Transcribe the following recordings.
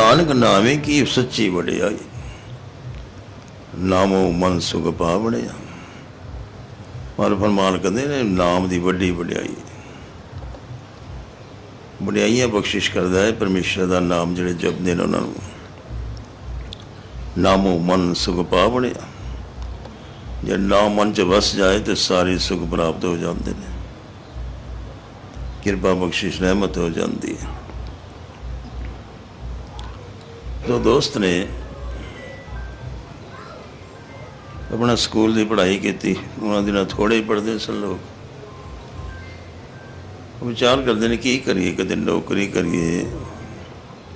ਨਾਨਕ ਨਾਵੇਂ ਕੀ ਸੱਚੀ ਵਡਿਆਈ। ਨਾਮੋ ਮਨ ਸੁਖ ਪਾਵਣਿਆ ਪਰ ਫਰਮਾਨ ਕਹਿੰਦੇ ਨੇ, ਨਾਮ ਦੀ ਵੱਡੀ ਵਡਿਆਈ। ਵਡਿਆਈਆਂ ਬਖਸ਼ਿਸ਼ ਕਰਦਾ ਹੈ ਪਰਮੇਸ਼ਰ ਦਾ ਨਾਮ ਜਿਹੜੇ ਜਪਦੇ ਨੇ ਉਹਨਾਂ ਨੂੰ। ਨਾਮੋ ਮਨ ਸੁਖ ਪਾਵਣਿਆ ਜੇ ਨਾਮ ਮਨ ਚ ਵਸ ਜਾਏ ਤੇ ਸਾਰੇ ਸੁਖ ਪ੍ਰਾਪਤ ਹੋ ਜਾਂਦੇ ਨੇ। ਕਿਰਪਾ ਬਖਸ਼ਿਸ਼ ਰਹਿਮਤ ਹੋ ਜਾਂਦੀ ਹੈ। ਦੋ ਦੋਸਤ ਨੇ ਆਪਣਾ ਸਕੂਲ ਦੀ ਪੜ੍ਹਾਈ ਕੀਤੀ। ਉਹਨਾਂ ਦੇ ਨਾਲ ਥੋੜੇ ਪੜ੍ਹਦੇ ਸਨ ਲੋਕ। ਵਿਚਾਰ ਕਰਦੇ ਨੇ, ਕੀ ਕਰੀਏ? ਕਦੇ ਨੌਕਰੀ ਕਰੀਏ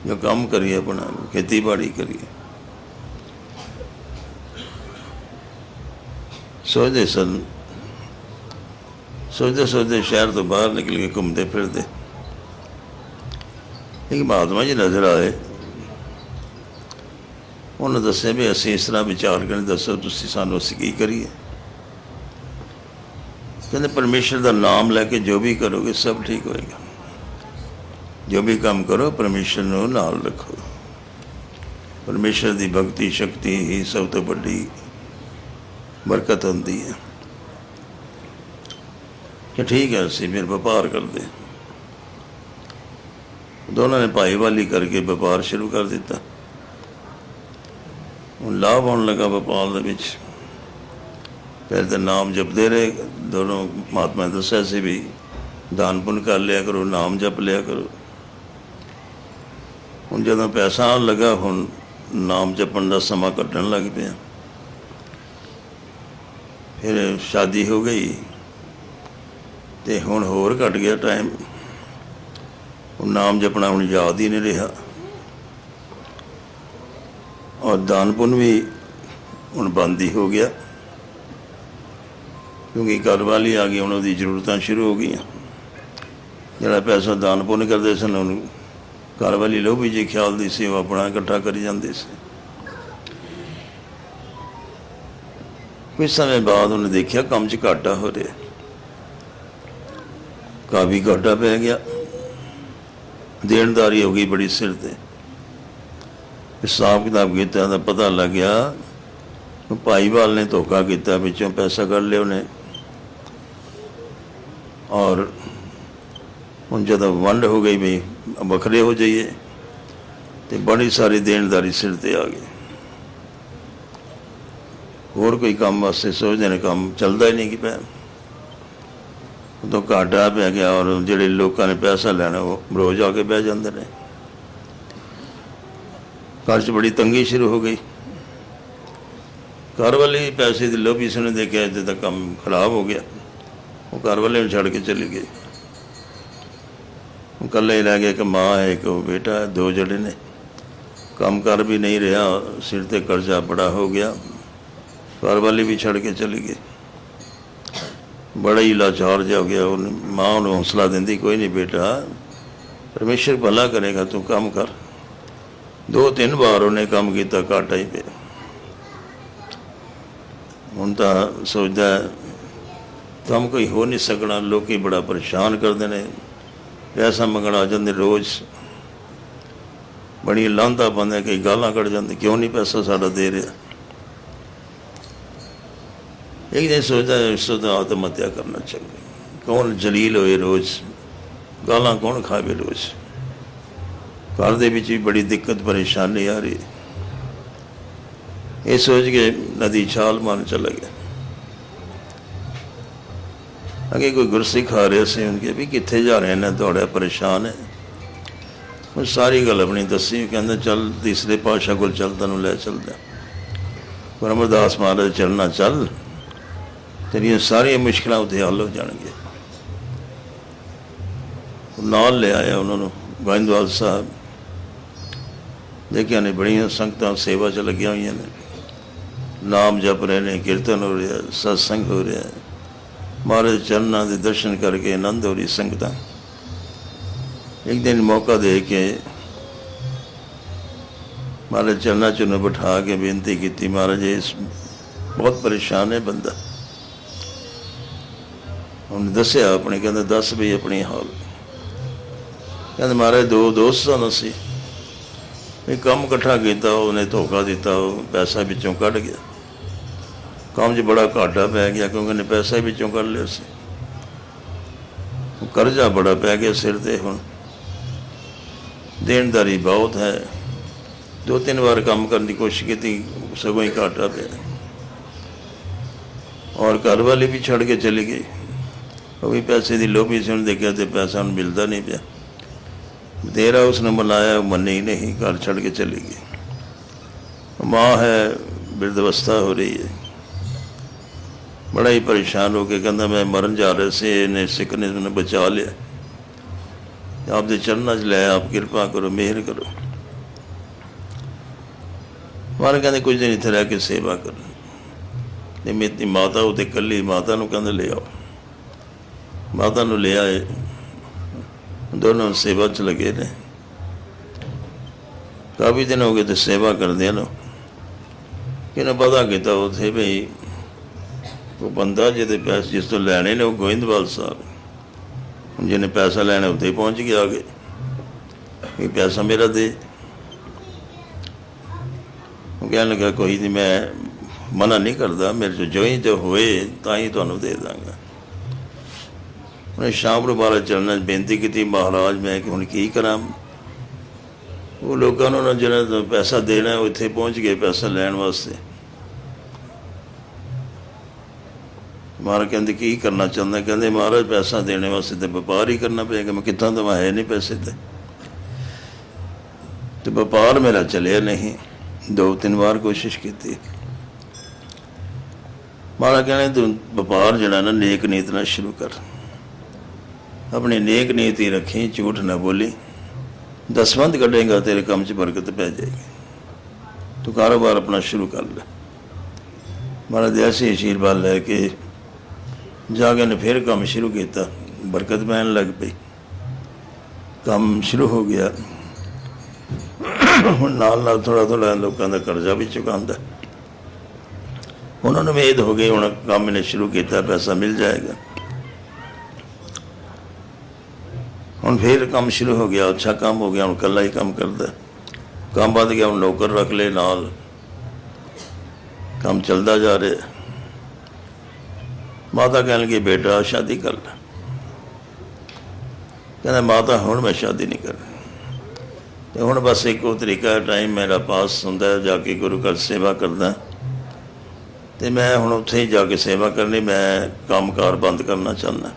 ਜਾਂ ਕੰਮ ਕਰੀਏ ਆਪਣਾ, ਖੇਤੀਬਾੜੀ ਕਰੀਏ। ਸੋਚਦੇ ਸਨ, ਸੋਚਦੇ ਸੋਚਦੇ ਸ਼ਹਿਰ ਤੋਂ ਬਾਹਰ ਨਿਕਲ ਕੇ ਘੁੰਮਦੇ ਫਿਰਦੇ। ਇੱਕ ਮਹਾਤਮਾ ਜੀ ਨਜ਼ਰ ਆਏ। ਉਹਨੇ ਦੱਸਿਆ ਵੀ ਅਸੀਂ ਇਸ ਤਰ੍ਹਾਂ ਵਿਚਾਰ ਕਰਨ ਦੱਸੋ ਤੁਸੀਂ ਸਾਨੂੰ ਅਸੀਂ ਕੀ ਕਰੀਏ? ਕਹਿੰਦੇ ਪਰਮੇਸ਼ਰ ਦਾ ਨਾਮ ਲੈ ਕੇ ਜੋ ਵੀ ਕਰੋਗੇ ਸਭ ਠੀਕ ਹੋਏਗਾ। ਜੋ ਵੀ ਕੰਮ ਕਰੋ, ਪਰਮੇਸ਼ਰ ਨੂੰ ਨਾਲ ਰੱਖੋ। ਪਰਮੇਸ਼ਰ ਦੀ ਭਗਤੀ, ਸ਼ਕਤੀ ਹੀ ਸਭ ਤੋਂ ਵੱਡੀ ਬਰਕਤ ਹੁੰਦੀ ਹੈ। ਕਿ ਠੀਕ ਹੈ, ਅਸੀਂ ਫਿਰ ਵਪਾਰ ਕਰਦੇ ਦੋਨਾਂ ਨੇ ਭਾਈਵਾਲੀ ਕਰਕੇ ਵਪਾਰ ਸ਼ੁਰੂ ਕਰ ਦਿੱਤਾ। ਹੁਣ ਲਾਭ ਆਉਣ ਲੱਗਾ ਵਪਾਰ ਦੇ ਵਿੱਚ। ਪਹਿਲੇ ਤਾਂ ਨਾਮ ਜਪਦੇ ਰਹੇ। ਦੋਨੋਂ ਮਹਾਤਮਾ ਨੇ ਦੱਸਿਆ ਸੀ ਵੀ ਦਾਨ ਪੁੰਨ ਕਰ ਲਿਆ ਕਰੋ, ਨਾਮ ਜਪ ਲਿਆ ਕਰੋ। ਹੁਣ ਜਦੋਂ ਪੈਸਾ ਆਉਣ ਲੱਗਾ, ਹੁਣ ਨਾਮ ਜਪਣ ਦਾ ਸਮਾਂ ਕੱਢਣ ਲੱਗ ਪਿਆ। ਫਿਰ ਸ਼ਾਦੀ ਹੋ ਗਈ ਤੇ ਹੁਣ ਹੋਰ ਘਟ ਗਿਆ ਟਾਈਮ ਉਹ ਨਾਮ ਜਪਣਾ ਹੁਣ ਯਾਦ ਹੀ ਨਹੀਂ ਰਿਹਾ। ਔਰ ਦਾਨ ਪੁੰਨ ਵੀ ਹੁਣ ਬੰਦ ਹੀ ਹੋ ਗਿਆ। ਕਿਉਂਕਿ ਘਰ ਵਾਲੀ ਆ ਗਈ, ਹੁਣ ਉਹਦੀ ਜ਼ਰੂਰਤਾਂ ਸ਼ੁਰੂ ਹੋ ਗਈਆਂ। ਜਿਹੜਾ ਪੈਸਾ ਦਾਨ ਪੁੰਨ ਕਰਦੇ ਸਨ, ਉਹਨੂੰ ਘਰ ਵਾਲੀ ਲੋਭੀ ਜੀ ਖਿਆਲ ਦੀ ਸੀ ਆਪਣਾ ਇਕੱਠਾ ਕਰੀ ਜਾਂਦੇ ਸੀ। ਕੁਝ ਸਮੇਂ ਬਾਅਦ ਉਹਨੇ ਦੇਖਿਆ ਕੰਮ 'ਚ ਘਾਟਾ ਹੋ ਰਿਹਾ। ਕਾਫੀ ਘਾਟਾ ਪੈ ਗਿਆ। ਦੇਣਦਾਰੀ ਹੋ ਗਈ ਬੜੀ ਸਿਰ ਤੇ। ਹਿਸਾਬ ਕਿਤਾਬ ਕੀਤਾ ਤਾਂ ਪਤਾ ਲੱਗਿਆ ਉਹ ਭਾਈਵਾਲ ਨੇ ਧੋਖਾ ਕੀਤਾ, ਵਿੱਚੋਂ ਪੈਸਾ ਕੱਢ ਲਿਆ ਉਹਨੇ। ਔਰ ਹੁਣ ਜਦੋਂ ਵੰਡ ਹੋ ਗਈ ਵੀ ਵੱਖਰੇ ਹੋ ਜਾਈਏ, ਤੇ ਬੜੀ ਸਾਰੀ ਦੇਣਦਾਰੀ ਸਿਰ ਤੇ ਆ ਗਈ। ਹੋਰ ਕੋਈ ਕੰਮ ਵਾਸਤੇ ਸੋਚਦੇ ਨੇ, ਕੰਮ ਚੱਲਦਾ ਹੀ ਨਹੀਂ ਕਿ ਪਿਆ ਉਦੋਂ ਘਾਟਾ ਪੈ ਗਿਆ ਔਰ ਜਿਹੜੇ ਲੋਕਾਂ ਨੇ ਪੈਸਾ ਲੈਣਾ, ਉਹ ਰੋਜ਼ ਆ ਕੇ ਬਹਿ ਜਾਂਦੇ ਨੇ। ਘਰ 'ਚ ਬੜੀ ਤੰਗੀ ਸ਼ੁਰੂ ਹੋ ਗਈ। ਘਰ ਵਾਲੇ ਪੈਸੇ ਦੀ ਲੋਭੀ ਸੁਣ ਦੇਖਿਆ ਤੇ ਤਾਂ ਕੰਮ ਖਰਾਬ ਹੋ ਗਿਆ। ਉਹ ਘਰ ਵਾਲੇ ਨੂੰ ਛੱਡ ਕੇ ਚਲੀ ਗਈ। ਉਹ ਇਕੱਲੇ ਹੀ ਰਹਿ ਗਿਆ ਇੱਕ ਮਾਂ ਹੈ, ਇੱਕ ਉਹ ਬੇਟਾ ਹੈ, ਦੋ ਜੜੇ ਨੇ। ਕੰਮ ਕਰ ਵੀ ਨਹੀਂ ਰਿਹਾ, ਸਿਰ ਤੇ ਕਰਜ਼ਾ ਬੜਾ ਹੋ ਗਿਆ। ਘਰ ਵਾਲੇ ਵੀ ਛੱਡ ਕੇ ਚਲੀ ਗਈ। ਬੜਾ ਹੀ ਲਾਚਾਰ ਜਿਹਾ ਹੋ ਗਿਆ। ਉਹਨੇ ਮਾਂ ਉਹਨੂੰ ਹੌਸਲਾ ਦਿੰਦੀ, ਕੋਈ ਨਹੀਂ ਬੇਟਾ ਪਰਮੇਸ਼ਰ ਭਲਾ ਕਰੇਗਾ, ਤੂੰ ਕੰਮ ਕਰ। ਦੋ ਤਿੰਨ ਵਾਰ ਉਹਨੇ ਕੰਮ ਕੀਤਾ, ਘਾਟਾ ਹੀ ਪਿਆ ਹੁਣ ਤਾਂ ਸੋਚਦਾ ਕੰਮ ਕੋਈ ਹੋ ਨਹੀਂ ਸਕਣਾ, ਲੋਕੀ ਬੜਾ ਪਰੇਸ਼ਾਨ ਕਰਦੇ ਨੇ। ਪੈਸਾ ਮੰਗਣ ਆ ਜਾਂਦੇ ਰੋਜ਼। ਬੜੀ ਲਾਂਦਾ ਬੰਦੇ ਕਈ ਗਾਲਾਂ ਕੱਢ ਜਾਂਦੇ, ਕਿਉਂ ਨਹੀਂ ਪੈਸਾ ਸਾਡਾ ਦੇ ਰਿਹਾ? ਇੱਕ ਦਿਨ ਸੋਚਦਾ ਇਸ ਤੋਂ ਆਤਮ ਹੱਤਿਆ ਕਰਨਾ ਚਾਹੀਦਾ। ਕੌਣ ਜਲੀਲ ਹੋਏ ਰੋਜ਼? ਗਾਲਾਂ ਕੌਣ ਖਾਵੇ ਰੋਜ਼? ਘਰ ਦੇ ਵਿੱਚ ਵੀ ਬੜੀ ਦਿੱਕਤ, ਪਰੇਸ਼ਾਨੀ ਆ ਰਹੀ। ਇਹ ਸੋਚ ਕੇ ਨਦੀ ਛਾਲ ਮਾਰਨ ਚਲਾ ਗਿਆ ਅਗੇ ਕੋਈ ਗੁਰਸਿੱਖ ਆ ਰਿਹਾ ਸੀ, ਉਹਨੇ ਵੀ ਕਿੱਥੇ ਜਾ ਰਹੇ ਨੇ? ਤੁਹਾਡਾ ਪਰੇਸ਼ਾਨ ਹੈ। ਉਹ ਸਾਰੀ ਗੱਲ ਆਪਣੀ ਦੱਸੀ ਕਹਿੰਦਾ, ਚੱਲ, ਤੀਸਰੇ ਪਾਤਸ਼ਾਹ ਕੋਲ ਚੱਲ, ਤੈਨੂੰ ਲੈ ਚੱਲਦਾ ਪਰ ਅਮਰਦਾਸ ਮਹਾਰਾਜ ਚੱਲਣਾ ਚੱਲ, ਤੇਰੀਆਂ ਸਾਰੀਆਂ ਮੁਸ਼ਕਲਾਂ ਉੱਤੇ ਹੱਲ ਹੋ ਜਾਣਗੀਆਂ ਨਾਲ ਲੈ ਆਇਆ ਉਹਨਾਂ ਨੂੰ, ਗੋਇੰਦਵਾਲ ਸਾਹਿਬ। ਦੇਖਿਆ ਨੇ ਬੜੀਆਂ ਸੰਗਤਾਂ ਸੇਵਾ 'ਚ ਲੱਗੀਆਂ ਹੋਈਆਂ ਨੇ। ਨਾਮ ਜਪ ਰਹੇ ਨੇ, ਕੀਰਤਨ ਹੋ ਰਿਹਾ, ਸਤਸੰਗ ਹੋ ਰਿਹਾ। ਮਹਾਰਾਜ ਚਰਨਾਂ ਦੇ ਦਰਸ਼ਨ ਕਰਕੇ ਆਨੰਦ ਹੋ ਰਹੀ ਸੰਗਤਾਂ। ਇੱਕ ਦਿਨ ਮੌਕਾ ਦੇ ਕੇ ਮਹਾਰਾਜ ਚਰਨਾਂ 'ਚ ਉਹਨੂੰ ਬਿਠਾ ਕੇ ਬੇਨਤੀ ਕੀਤੀ, ਮਹਾਰਾਜ ਇਸ ਬਹੁਤ ਪਰੇਸ਼ਾਨ ਹੈ ਬੰਦਾ। ਉਹਨੇ ਦੱਸਿਆ ਆਪਣੇ, ਕਹਿੰਦਾ, ਦੱਸ ਵੀ ਆਪਣੀ ਹਾਲ। ਕਹਿੰਦੇ, ਮਹਾਰਾਜ, ਦੋ ਦੋਸਤ ਸਨ ਅਸੀਂ ਵੀ ਕੰਮ ਇਕੱਠਾ ਕੀਤਾ, ਉਹਨੇ ਧੋਖਾ ਦਿੱਤਾ, ਉਹ ਪੈਸਾ ਵਿੱਚੋਂ ਕੱਢ ਗਿਆ। ਕੰਮ 'ਚ ਬੜਾ ਘਾਟਾ ਪੈ ਗਿਆ ਕਿਉਂਕਿ ਉਹਨੇ ਪੈਸਾ ਹੀ ਵਿੱਚੋਂ ਕੱਢ ਲਿਆ ਸੀ। ਕਰਜ਼ਾ ਬੜਾ ਪੈ ਗਿਆ ਸਿਰ ਤੇ ਹੁਣ। ਦੇਣਦਾਰੀ ਬਹੁਤ ਹੈ। ਦੋ ਤਿੰਨ ਵਾਰ ਕੰਮ ਕਰਨ ਦੀ ਕੋਸ਼ਿਸ਼ ਕੀਤੀ, ਸਗੋਂ ਹੀ ਘਾਟਾ ਪਿਆ। ਔਰ ਘਰ ਵਾਲੇ ਵੀ ਛੱਡ ਕੇ ਚਲੀ ਗਈ। ਉਹ ਵੀ ਪੈਸੇ ਦੀ ਲੋਭੀ ਸੀ, ਉਹਨੇ ਦੇਖਿਆ ਤੇ ਪੈਸਾ ਉਹਨੂੰ ਮਿਲਦਾ ਨਹੀਂ ਪਿਆ। ਦੇਰਾ ਉਸਨੇ ਮਨਾਇਆ ਉਹ ਮੰਨੀ ਨਹੀਂ, ਘਰ ਛੱਡ ਕੇ ਚਲੀ ਗਈ। ਮਾਂ ਹੈ ਬਿਰਧ ਅਵਸਥਾ ਹੋ ਰਹੀ ਹੈ। ਬੜਾ ਹੀ ਪਰੇਸ਼ਾਨ ਹੋ ਕੇ ਕਹਿੰਦਾ, ਮੈਂ ਮਰਨ ਜਾ ਰਿਹਾ ਸੀ, ਇਹਨੇ ਸਿੱਖ ਨੇ ਮੈਨੂੰ ਬਚਾ ਲਿਆ। ਆਪ ਦੇ ਚਰਨਾਂ 'ਚ ਲੈ ਆਪ ਕਿਰਪਾ ਕਰੋ, ਮਿਹਰ ਕਰੋ। ਮਾਰ ਕਹਿੰਦੇ, ਕੁਝ ਦਿਨ ਇੱਥੇ ਰਹਿ ਕੇ ਸੇਵਾ ਕਰ। ਤੇ ਮੇਰੀ ਮਾਤਾ ਉਹਦੇ ਇਕੱਲੀ ਮਾਤਾ ਨੂੰ ਕਹਿੰਦੇ, ਲੈ ਆਓ। ਮਾਤਾ ਨੂੰ ਲੈ ਆਏ। ਦੋਨੋਂ ਸੇਵਾ 'ਚ ਲੱਗੇ ਨੇ। ਕਾਫੀ ਦਿਨ ਹੋ ਗਏ ਤੇ ਸੇਵਾ ਕਰਦੇ ਨੇ। ਕਿਹਨੇ ਪਤਾ ਕੀਤਾ ਉੱਥੇ ਵੀ ਉਹ ਬੰਦਾ ਜਿਹਦੇ ਪੈਸੇ ਜਿਸ ਤੋਂ ਲੈਣੇ ਨੇ ਉਹ ਗੋਇੰਦਵਾਲ ਸਾਹਿਬ। ਜਿਹਨੇ ਪੈਸਾ ਲੈਣਾ ਉੱਥੇ ਪਹੁੰਚ ਗਿਆ ਆਗੇ ਇਹ ਪੈਸਾ ਮੇਰਾ ਦੇ। ਉਹ ਕਹਿਣ ਲੱਗਾ, ਕੋਈ ਨਹੀਂ ਮੈਂ ਮਨਾ ਨਹੀਂ ਕਰਦਾ। ਮੇਰੇ ਤੋਂ ਜੋ ਹੀ ਜੋ ਹੋਏ, ਤਾਂ ਹੀ ਤੁਹਾਨੂੰ ਦੇ ਦਾਂਗਾ। ਉਹਨੇ ਸ਼ਾਮ ਨੂੰ ਬਾਹਰ ਚੱਲਣਾ ਬੇਨਤੀ ਕੀਤੀ ਮਹਾਰਾਜ ਮੈਂ ਕਿ ਹੁਣ ਕੀ ਕਰਾਂ ਉਹ ਲੋਕਾਂ ਨੂੰ ਨਾ ਜਿਹਨਾਂ ਤੋਂ ਪੈਸਾ ਦੇਣਾ ਉਹ ਇੱਥੇ ਪਹੁੰਚ ਗਏ ਪੈਸਾ ਲੈਣ ਵਾਸਤੇ ਮਹਾਰਾਜ ਕਹਿੰਦੇ ਕੀ ਕਰਨਾ ਚਾਹੁੰਦਾ ਕਹਿੰਦੇ ਮਹਾਰਾਜ ਪੈਸਾ ਦੇਣੇ ਵਾਸਤੇ ਤੇ ਵਪਾਰ ਹੀ ਕਰਨਾ ਪਏਗਾ ਮੈਂ ਕਿੱਥੋਂ ਦਵਾਂ ਹੈ ਨਹੀਂ ਪੈਸੇ ਤੇ ਤੇ ਵਪਾਰ ਮੇਰਾ ਚੱਲਿਆ ਨਹੀਂ ਦੋ ਤਿੰਨ ਵਾਰ ਕੋਸ਼ਿਸ਼ ਕੀਤੀ ਮਹਾਰਾਜ ਕਹਿੰਦੇ ਤੂੰ ਵਪਾਰ ਜਿਹੜਾ ਨਾ ਨੇਕ ਨੀਤ ਨਾਲ ਸ਼ੁਰੂ ਕਰ ਆਪਣੇ ਨੇਕ ਨੀਤੀ ਰੱਖੀ, ਝੂਠ ਨਾ ਬੋਲੀ। ਦਸਵੰਦ ਕੱਢੇਗਾ, ਤੇਰੇ ਕੰਮ 'ਚ ਬਰਕਤ ਪੈ ਜਾਏਗੀ। ਤੂੰ ਕਾਰੋਬਾਰ ਆਪਣਾ ਸ਼ੁਰੂ ਕਰ ਲੈ। ਮਹਾਰਾਜ ਦੇ ਐਸੇ ਆਸ਼ੀਰਵਾਦ ਲੈ ਕੇ ਜਾ ਕੇ ਨੇ ਫਿਰ ਕੰਮ ਸ਼ੁਰੂ ਕੀਤਾ। ਬਰਕਤ ਪੈਣ ਲੱਗ ਪਈ। ਕੰਮ ਸ਼ੁਰੂ ਹੋ ਗਿਆ। ਹੁਣ ਨਾਲ ਨਾਲ ਥੋੜਾ ਥੋੜਾ ਲੋਕਾਂ ਦਾ ਕਰਜ਼ਾ ਵੀ ਚੁਕਾਉਂਦਾ। ਉਹਨਾਂ ਨੂੰ ਉਮੀਦ ਹੋ ਗਈ, ਹੁਣ ਕੰਮ ਨੇ ਸ਼ੁਰੂ ਕੀਤਾ, ਪੈਸਾ ਮਿਲ ਜਾਏਗਾ। ਹੁਣ ਫਿਰ ਕੰਮ ਸ਼ੁਰੂ ਹੋ ਗਿਆ, ਅੱਛਾ ਕੰਮ ਹੋ ਗਿਆ, ਹੁਣ ਇਕੱਲਾ ਹੀ ਕੰਮ ਕਰਦਾ। ਕੰਮ ਵੱਧ ਗਿਆ, ਹੁਣ ਨੌਕਰ ਰੱਖ ਲਏ ਨਾਲ। ਕੰਮ ਚੱਲਦਾ ਜਾ ਰਿਹਾ। ਮਾਤਾ ਕਹਿਣ ਲੱਗੀ ਬੇਟਾ, ਸ਼ਾਦੀ ਕਰ ਲੈ। ਕਹਿੰਦਾ, ਮਾਤਾ, ਹੁਣ ਮੈਂ ਸ਼ਾਦੀ ਨਹੀਂ ਕਰਨੀ। ਤੇ ਹੁਣ ਬਸ ਇੱਕੋ ਤਰੀਕਾ ਟਾਈਮ ਮੇਰਾ ਪਾਸ ਹੁੰਦਾ ਜਾ ਕੇ ਗੁਰੂ ਘਰ ਸੇਵਾ ਕਰਦਾ। ਤੇ ਮੈਂ ਹੁਣ ਉੱਥੇ ਹੀ ਜਾ ਕੇ ਸੇਵਾ ਕਰਨੀ, ਮੈਂ ਕੰਮਕਾਰ ਬੰਦ ਕਰਨਾ ਚਾਹੁੰਦਾ।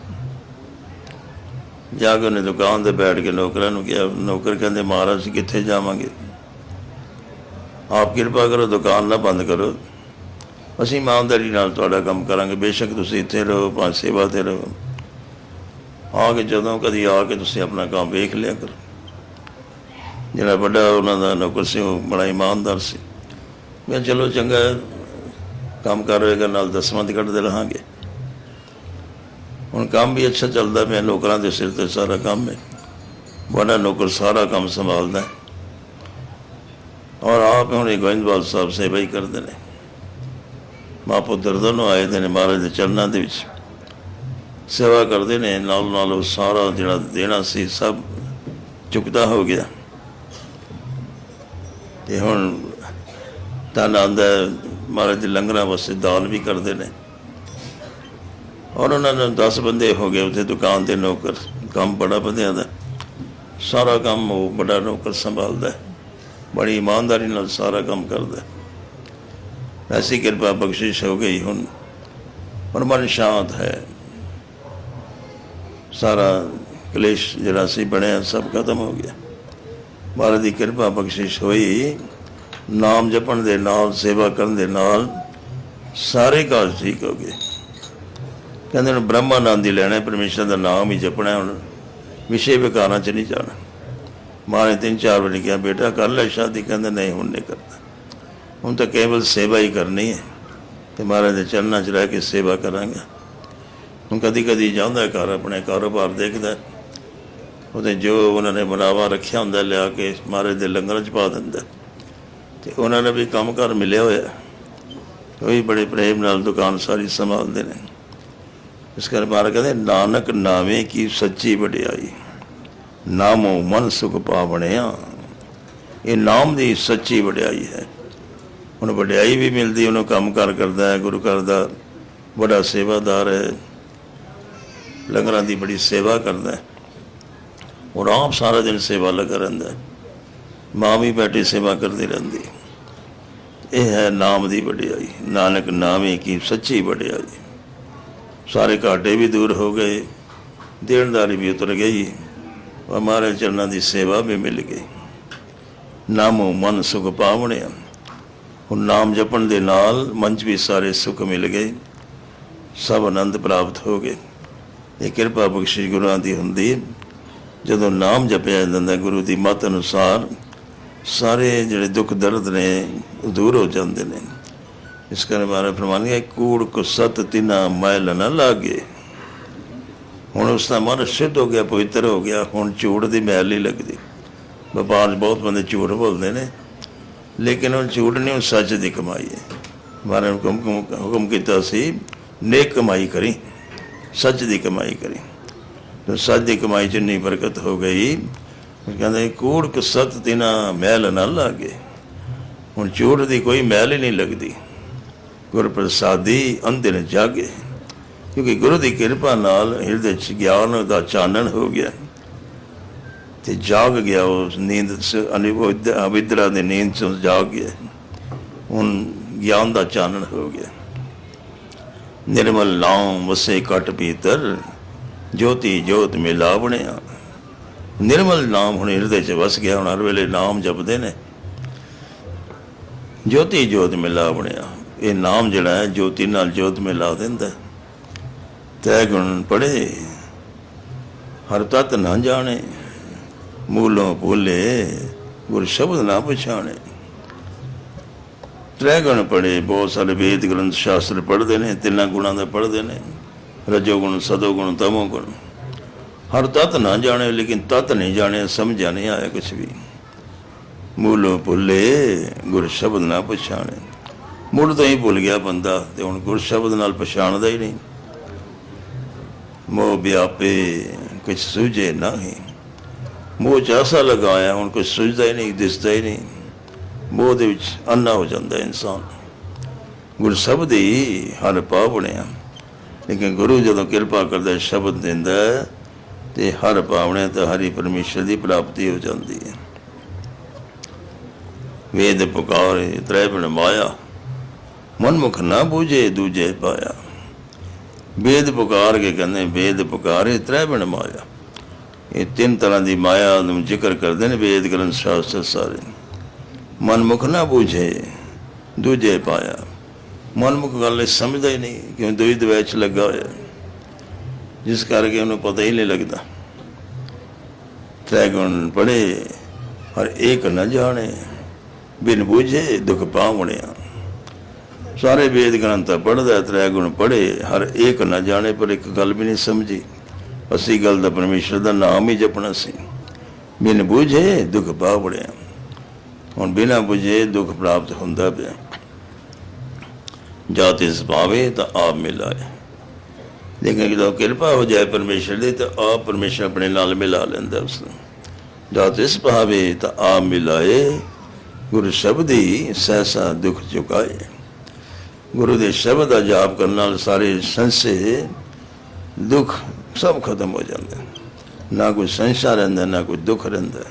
ਜਾ ਕੇ ਉਹਨੇ ਦੁਕਾਨ ਤੇ ਬੈਠ ਕੇ ਨੌਕਰਾਂ ਨੂੰ ਕਿਹਾ, ਨੌਕਰ ਕਹਿੰਦੇ, ਮਹਾਰਾਜ, ਅਸੀਂ ਕਿੱਥੇ ਜਾਵਾਂਗੇ? ਆਪ ਕਿਰਪਾ ਕਰੋ, ਦੁਕਾਨ ਨਾ ਬੰਦ ਕਰੋ। ਅਸੀਂ ਇਮਾਨਦਾਰੀ ਨਾਲ ਤੁਹਾਡਾ ਕੰਮ ਕਰਾਂਗੇ। ਬੇਸ਼ੱਕ ਤੁਸੀਂ ਇੱਥੇ ਰਹੋ, ਭਾਵੇਂ ਸੇਵਾ ਤੇ ਰਹੋ। ਆ ਕੇ ਜਦੋਂ ਕਦੀ ਆ ਕੇ ਤੁਸੀਂ ਆਪਣਾ ਕੰਮ ਵੇਖ ਲਿਆ ਕਰੋ। ਜਿਹੜਾ ਵੱਡਾ ਉਹਨਾਂ ਦਾ ਨੌਕਰ ਸੀ, ਉਹ ਬੜਾ ਇਮਾਨਦਾਰ ਸੀ। ਮੈਂ ਚਲੋ, ਚੰਗਾ। ਕੰਮ ਕਰ ਰਹੇਗਾ ਨਾਲ ਦਸਵਾਂ ਦੀ ਕੱਢਦੇ ਰਹਾਂਗੇ। ਹੁਣ ਕੰਮ ਵੀ ਅੱਛਾ ਚੱਲਦਾ ਪਿਆ ਨੌਕਰਾਂ ਦੇ ਸਿਰ ਤੇ ਸਾਰਾ ਕੰਮ ਹੈ। ਬੜਾ ਨੌਕਰ ਸਾਰਾ ਕੰਮ ਸੰਭਾਲਦਾ ਹੈ। ਔਰ ਆਪ ਹੁਣ ਇਹ ਗੋਇੰਦਵਾਲ ਸਾਹਿਬ ਸੇਵਾ ਹੀ ਕਰਦੇ ਨੇ। ਮਾਂ ਪੁੱਤਰ ਦੋਨੋਂ ਆਏ ਦੇ ਨੇ ਮਹਾਰਾਜ ਦੇ ਚਰਨਾਂ ਦੇ ਵਿੱਚ। ਸੇਵਾ ਕਰਦੇ ਨੇ ਨਾਲ ਨਾਲ ਉਹ ਸਾਰਾ ਜਿਹੜਾ ਦੇਣਾ ਸੀ ਸਭ ਚੁਕਤਾ ਹੋ ਗਿਆ। ਤੇ ਹੁਣ ਤਾਂ ਆਂਦਾ ਮਹਾਰਾਜ ਦੇ ਲੰਗਰਾਂ ਵਾਸਤੇ ਦਾਨ ਵੀ ਕਰਦੇ ਨੇ। ਔਰ ਉਹਨਾਂ ਨੂੰ 10 ਬੰਦੇ ਹੋ ਗਏ ਉੱਥੇ ਦੁਕਾਨ ਤੇ ਨੌਕਰ, ਕੰਮ ਬੜਾ ਬੰਦਿਆਂ ਦਾ। ਸਾਰਾ ਕੰਮ ਉਹ ਬੜਾ ਨੌਕਰ ਸੰਭਾਲਦਾ ਬੜੀ ਇਮਾਨਦਾਰੀ ਨਾਲ ਸਾਰਾ ਕੰਮ ਕਰਦਾ ਐਸੀ ਕਿਰਪਾ ਬਖਸ਼ਿਸ਼ ਹੋ ਗਈ ਹੁਣ। ਪਰ ਮਨ ਸ਼ਾਂਤ ਹੈ। ਸਾਰਾ ਕਲੇਸ਼ ਜਿਹੜਾ ਸੀ ਬਣਿਆ, ਸਭ ਖਤਮ ਹੋ ਗਿਆ। ਮਹਾਰਾਜ ਦੀ ਕਿਰਪਾ ਬਖਸ਼ਿਸ਼ ਹੋਈ। ਨਾਮ ਜਪਣ ਦੇ ਨਾਲ, ਸੇਵਾ ਕਰਨ ਦੇ ਨਾਲ ਸਾਰੇ ਕਾਜ ਠੀਕ ਹੋ ਗਏ। ਕਹਿੰਦੇ ਨੇ ਬ੍ਰਹਮਾਨੰਦ ਹੀ ਲੈਣਾ ਹੈ, ਪਰਮੇਸ਼ਰ ਦਾ ਨਾਮ ਹੀ ਜਪਣਾ ਹੁਣ। ਵਿਸ਼ੇ ਵਿਕਾਰਾਂ ਚ ਨਹੀਂ ਜਾਣਾ। ਮਾਂ ਨੇ ਤਿੰਨ ਚਾਰ ਵਾਰੀ ਕਿਹਾ ਬੇਟਾ ਕਰ ਲੈ ਸ਼ਾਦੀ। ਕਹਿੰਦਾ ਨਹੀਂ ਹੁਣ ਨਹੀਂ ਕਰਦਾ ਹੁਣ ਤਾਂ ਕੇਵਲ ਸੇਵਾ ਹੀ ਕਰਨੀ ਹੈ। ਤੇ ਮਹਾਰਾਜ ਦੇ ਚਰਨਾਂ 'ਚ ਰਹਿ ਕੇ ਸੇਵਾ ਕਰਾਂਗਾ। ਹੁਣ ਕਦੀ ਕਦੀ ਜਾਂਦਾ ਘਰ ਆਪਣੇ ਕਾਰੋਬਾਰ ਦੇਖਦਾ ਉਹਦੇ ਜੋ ਉਹਨਾਂ ਨੇ ਬਣਾਵਾ ਰੱਖਿਆ ਹੁੰਦਾ ਲਿਆ ਕੇ ਮਹਾਰਾਜ ਦੇ ਲੰਗਰ 'ਚ ਪਾ ਦਿੰਦਾ ਤੇ ਉਹਨਾਂ ਨੇ ਵੀ ਕੰਮ ਕਰ ਮਿਲਿਆ ਹੋਇਆ ਉਹ ਵੀ ਬੜੇ ਪ੍ਰੇਮ ਨਾਲ ਦੁਕਾਨ ਸਾਰੀ ਸੰਭਾਲਦੇ ਨੇ। ਇਸ ਕਰਕੇ ਮਾਰ ਕਹਿੰਦੇ, ਨਾਨਕ ਨਾਵੇਂ ਕੀ ਸੱਚੀ ਵਡਿਆਈ। ਨਾਮੋ ਮਨ ਸੁਖ ਪਾਵਣਿਆ। ਇਹ ਨਾਮ ਦੀ ਸੱਚੀ ਵਡਿਆਈ ਹੈ। ਹੁਣ ਵਡਿਆਈ ਵੀ ਮਿਲਦੀ, ਉਹਨੂੰ ਕੰਮ ਕਾਰ ਕਰਦਾ ਹੈ, ਗੁਰੂ ਘਰ ਦਾ ਬੜਾ ਸੇਵਾਦਾਰ ਹੈ। ਲੰਗਰਾਂ ਦੀ ਬੜੀ ਸੇਵਾ ਕਰਦਾ ਹੈ। ਔਰ ਆਪ ਸਾਰਾ ਦਿਨ ਸੇਵਾ ਲੱਗਾ ਰਹਿੰਦਾ ਮਾਂ ਵੀ ਬੈਠੀ ਸੇਵਾ ਕਰਦੀ ਰਹਿੰਦੀ। ਇਹ ਹੈ ਨਾਮ ਦੀ ਵਡਿਆਈ। ਨਾਨਕ ਨਾਮੇ ਕੀ ਸੱਚੀ ਵਡਿਆਈ। ਸਾਰੇ ਘਾਟੇ ਵੀ ਦੂਰ ਹੋ ਗਏ, ਦੇਣਦਾਰੀ ਵੀ ਉਤਰ ਗਈ ਔਰ ਮਹਾਰਾਜ ਚਰਨਾਂ ਦੀ ਸੇਵਾ ਵੀ ਮਿਲ ਗਈ। ਨਾਮੋ ਮਨ ਸੁਖ ਪਾਵਣਿਆ। ਹੁਣ ਨਾਮ ਜਪਣ ਦੇ ਨਾਲ ਮਨ 'ਚ ਵੀ ਸਾਰੇ ਸੁੱਖ ਮਿਲ ਗਏ, ਸਭ ਆਨੰਦ ਪ੍ਰਾਪਤ ਹੋ ਗਏ। ਇਹ ਕਿਰਪਾ ਬਖਸ਼ਿਸ਼ ਗੁਰੂਆਂ ਦੀ ਹੁੰਦੀ ਜਦੋਂ ਨਾਮ ਜਪਿਆ ਜਾਂਦਾ ਗੁਰੂ ਦੀ ਮਤ ਅਨੁਸਾਰ, ਸਾਰੇ ਜਿਹੜੇ ਦੁੱਖ ਦਰਦ ਨੇ, ਉਹ ਦੂਰ ਹੋ ਜਾਂਦੇ ਨੇ। ਇਸ ਕਰਕੇ ਮਹਾਰਾਜ ਫਰਮਾਨਗੇ ਕੂੜ ਕੋ ਸਤ ਤਿਨਾ ਮੈਲ ਨਾ ਲਾਗੇ। ਹੁਣ ਉਸ ਦਾ ਮਨ ਸਿੱਧ ਹੋ ਗਿਆ, ਪਵਿੱਤਰ ਹੋ ਗਿਆ, ਹੁਣ ਝੂਠ ਦੀ ਮੈਲ ਨਹੀਂ ਲੱਗਦੀ। ਵਪਾਰ 'ਚ ਬਹੁਤ ਬੰਦੇ ਝੂਠ ਬੋਲਦੇ ਨੇ, ਲੇਕਿਨ ਉਹ ਝੂਠ ਨਹੀਂ ਉਹ ਸੱਚ ਦੀ ਕਮਾਈ ਹੈ। ਮਹਾਰਾਜ ਹੁਕਮ ਹੁਕਮ ਕੀਤਾ ਸੀ, ਨੇਕ ਕਮਾਈ ਕਰੀ, ਸੱਚ ਦੀ ਕਮਾਈ ਕਰੀ। ਤੇ ਸੱਚ ਦੀ ਕਮਾਈ 'ਚ ਇੰਨੀ ਬਰਕਤ ਹੋ ਗਈ ਕਹਿੰਦੇ, ਕੂੜ ਕ ਸਤ ਤਿਨਾ ਮਹਿਲ ਨਾ ਲਾਗੇ। ਹੁਣ ਝੂਠ ਦੀ ਕੋਈ ਮਹਿਲ ਹੀ ਨਹੀਂ ਲੱਗਦੀ। ਗੁਰ ਪ੍ਰਸਾਦੀ ਅੰਦਰ ਜਾਗੇ, ਕਿਉਂਕਿ ਗੁਰੂ ਦੀ ਕਿਰਪਾ ਨਾਲ ਹਿਰਦੇ 'ਚ ਗਿਆਨ ਦਾ ਚਾਨਣ ਹੋ ਗਿਆ। ਤੇ ਜਾਗ ਗਿਆ ਉਸ ਨੀਂਦ ਸ ਅਨਿਵੋਦ ਅਵਿਦਰਾ ਦੇ ਨੀਂਦ ਤੋਂ ਜਾਗ ਗਿਆ। ਹੁਣ ਗਿਆਨ ਦਾ ਚਾਨਣ ਹੋ ਗਿਆ। ਨਿਰਮਲ ਨਾਮ ਵਸੇ ਕਟ ਪੀਤਰ ਜੋਤੀ ਜੋਤ ਮਿਲਾਵਣਿਆ। ਨਿਰਮਲ ਨਾਮ ਹੁਣ ਹਿਰਦੇ 'ਚ ਵਸ ਗਿਆ, ਹੁਣ ਹਰ ਵੇਲੇ ਨਾਮ ਜਪਦੇ ਨੇ। ਜੋਤੀ ਜੋਤ ਮਿਲਾਵਣਿਆ। ਇਹ ਨਾਮ ਜਿਹੜਾ ਹੈ, ਜੋਤੀ ਨਾਲ ਜੋਤ ਮਿਲਾ ਦਿੰਦਾ ਹੈ। ਤੈ ਗੁਣ ਪੜੇ ਹਰ ਤਤ ਨਾ ਜਾਣੇ, ਮੂਲੋਂ ਭੁੱਲੇ ਗੁਰ ਸ਼ਬਦ ਨਾ ਪਛਾਣੇ। ਤ੍ਰੈ ਗੁਣ ਪੜੇ ਬਹੁਤ ਸਾਰੇ ਵੇਦ ਗ੍ਰੰਥ ਸ਼ਾਸਤਰ ਪੜ੍ਹਦੇ ਨੇ, ਤਿੰਨਾਂ ਗੁਣਾਂ ਦਾ ਪੜ੍ਹਦੇ ਨੇ, ਰਜੋ ਗੁਣ, ਸਦੋ ਗੁਣ, ਤਮੋ ਗੁਣ। ਹਰ ਤਤ ਨਾ ਜਾਣੇ, ਲੇਕਿਨ ਤਤ ਨਹੀਂ ਜਾਣੇ ਸਮਝਿਆ ਨਹੀਂ ਆਇਆ ਕੁਛ ਵੀ। ਮੂਲੋਂ ਭੁੱਲੇ ਗੁਰ ਸ਼ਬਦ ਨਾ ਪਛਾਣੇ। ਮੁੱਢ ਤੋਂ ਹੀ ਭੁੱਲ ਗਿਆ ਬੰਦਾ ਤੇ ਹੁਣ ਗੁਰ ਸ਼ਬਦ ਨਾਲ ਪਛਾਣਦਾ ਹੀ ਨਹੀਂ। ਮੋਹ ਵਿਆਪੇ ਕੁਛ ਸੂਝੇ ਨਹੀਂ। ਮੋਹ ਚ ਐਸਾ ਲਗਾਇਆ ਹੁਣ ਕੁਛ ਸੁਝਦਾ ਹੀ ਨਹੀਂ ਦਿਸਦਾ ਹੀ ਨਹੀਂ। ਮੋਹ ਦੇ ਵਿੱਚ ਅੰਨਾ ਹੋ ਜਾਂਦਾ ਇਨਸਾਨ। ਗੁਰ ਸ਼ਬਦ ਹੀ ਹਰ ਪਾਪ ਬਣਿਆ। ਲੇਕਿਨ ਗੁਰੂ ਜਦੋਂ ਕਿਰਪਾ ਕਰਦਾ ਸ਼ਬਦ ਦਿੰਦਾ ਹੈ, ਤੇ ਹਰ ਪਾਵਣੇ ਤਾਂ ਹਰੀ ਪਰਮੇਸ਼ਰ ਦੀ ਪ੍ਰਾਪਤੀ ਹੋ ਜਾਂਦੀ ਹੈ। ਵੇਦ ਪੁਕਾਰੇ ਤ੍ਰੈ ਬਿਨ ਮਾਇਆ। ਮਨਮੁਖ ਨਾ ਬੂਝੇ, ਦੂਜੇ ਪਾਇਆ। ਵੇਦ ਪੁਕਾਰ ਕੇ ਕਹਿੰਦੇ, ਵੇਦ ਪੁਕਾਰੇ ਤ੍ਰੈ ਬਿਨ ਮਾਇਆ। ਇਹ ਤਿੰਨ ਤਰ੍ਹਾਂ ਦੀ ਮਾਇਆ ਨੂੰ ਜ਼ਿਕਰ ਕਰਦੇ ਨੇ ਵੇਦ ਗ੍ਰੰਥ ਸ਼ਾਸਤਰ ਸਾਰੇ ਮਨਮੁਖ ਨਾ ਬੂਝੇ, ਦੂਜੇ ਪਾਇਆ। ਮਨਮੁਖ ਗੱਲ ਇਹ ਸਮਝਦਾ ਹੀ ਨਹੀਂ, ਕਿਉਂ ਦੋਈ ਦਵੈਚ ਲੱਗਾ ਹੋਇਆ। ਜਿਸ ਕਰਕੇ ਉਹਨੂੰ ਪਤਾ ਹੀ ਨਹੀਂ ਲੱਗਦਾ। ਤ੍ਰੈ ਗੁਣ ਪੜੇ ਹਰ ਏਕ ਨਾ ਜਾਣੇ। ਬਿਨ ਬੂਝੇ, ਦੁਖ ਪਾਵਣਿਆ। ਸਾਰੇ ਵੇਦ ਗ੍ਰੰਥ ਪੜ੍ਹਦਾ ਤ੍ਰੈ ਗੁਣ ਪੜੇ ਹਰ ਏਕ ਨਾ ਜਾਣੇ, ਪਰ ਇੱਕ ਗੱਲ ਵੀ ਨਹੀਂ ਸਮਝੀ। ਅਸੀਂ ਗੱਲ ਦਾ ਪਰਮੇਸ਼ਰ ਦਾ ਨਾਮ ਹੀ ਜਪਣਾ ਸੀ। ਬਿਨ ਬੁਝੇ ਦੁੱਖ ਪਾਵਣਿਆ ਹੁਣ ਬਿਨਾ ਬੁਝੇ ਦੁੱਖ ਪ੍ਰਾਪਤ ਹੁੰਦਾ ਪਿਆ। ਜਾ ਇਸ ਭਾਵੇ ਤਾਂ ਆਪ ਮਿਲਾਏ। ਲੇਕਿਨ ਜਦੋਂ ਕਿਰਪਾ ਹੋ ਜਾਏ ਪਰਮੇਸ਼ਰ ਦੀ, ਤਾਂ ਆਪ ਪਰਮੇਸ਼ਰ ਆਪਣੇ ਨਾਲ ਮਿਲਾ ਲੈਂਦਾ ਉਸ ਨੂੰ। ਜਾਤ ਇਸ ਭਾਵੇ ਤਾਂ ਆਪ ਮਿਲਾਏ, ਗੁਰੂ ਸ਼ਬਦੀ ਸਹਿਸਾ ਦੁੱਖ ਚੁਕਾਏ। ਗੁਰੂ ਦੇ ਸ਼ਬਦ ਦਾ ਜਾਪ ਕਰਨ ਨਾਲ ਸਾਰੇ ਸੰਸੇ ਦੁੱਖ ਸਭ ਖਤਮ ਹੋ ਜਾਂਦੇ ਨਾ। ਕੋਈ ਸੰਸਾ ਰਹਿੰਦਾ, ਨਾ ਕੋਈ ਦੁੱਖ ਰਹਿੰਦਾ।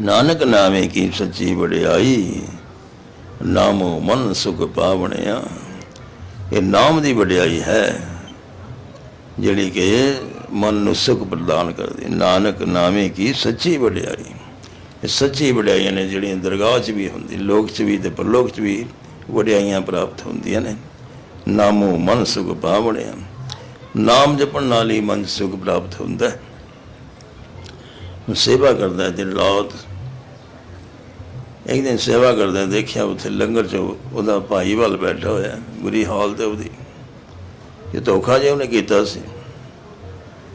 ਨਾਨਕ ਨਾਮੇ ਕੀ ਸੱਚੀ ਵਡਿਆਈ, ਨਾਮੋ ਮਨ ਸੁਖ ਪਾਵਣਿਆ। ਇਹ ਨਾਮ ਦੀ ਵਡਿਆਈ ਹੈ, ਜਿਹੜੀ ਕਿ ਮਨ ਨੂੰ ਸੁਖ ਪ੍ਰਦਾਨ ਕਰਦੀ। ਨਾਨਕ ਨਾਮੇ ਕੀ ਸੱਚੀ ਵਡਿਆਈ। ਇਹ ਸੱਚੀ ਵਡਿਆਈਆਂ ਨੇ ਜਿਹੜੀਆਂ ਦਰਗਾਹ 'ਚ ਵੀ ਹੁੰਦੀ, ਲੋਕ 'ਚ ਵੀ ਤੇ ਪਰਲੋਕ 'ਚ ਵੀ ਵਡਿਆਈਆਂ ਪ੍ਰਾਪਤ ਹੁੰਦੀਆਂ ਨੇ। ਨਾਮੋ ਮਨ ਸੁਖ ਭਾਵਣਿਆ ਨਾਮ ਜਪਣ ਨਾਲ ਹੀ ਮਨ 'ਚ ਸੁਖ ਪ੍ਰਾਪਤ ਹੁੰਦਾ ਹੈ। ਸੇਵਾ ਕਰਦਾ ਹੈ ਦਿਨ ਰਾਤ ਇੱਕ ਦਿਨ ਸੇਵਾ ਕਰਦਾ, ਦੇਖਿਆ ਉੱਥੇ ਲੰਗਰ 'ਚ ਉਹਦਾ ਭਾਈ ਵੱਲ ਬੈਠਾ ਹੋਇਆ, ਬੁਰੀ ਹਾਲ ਤੇ ਉਹਦੀ। ਇਹ ਧੋਖਾ ਜਿਹਾ ਉਹਨੇ ਕੀਤਾ ਸੀ।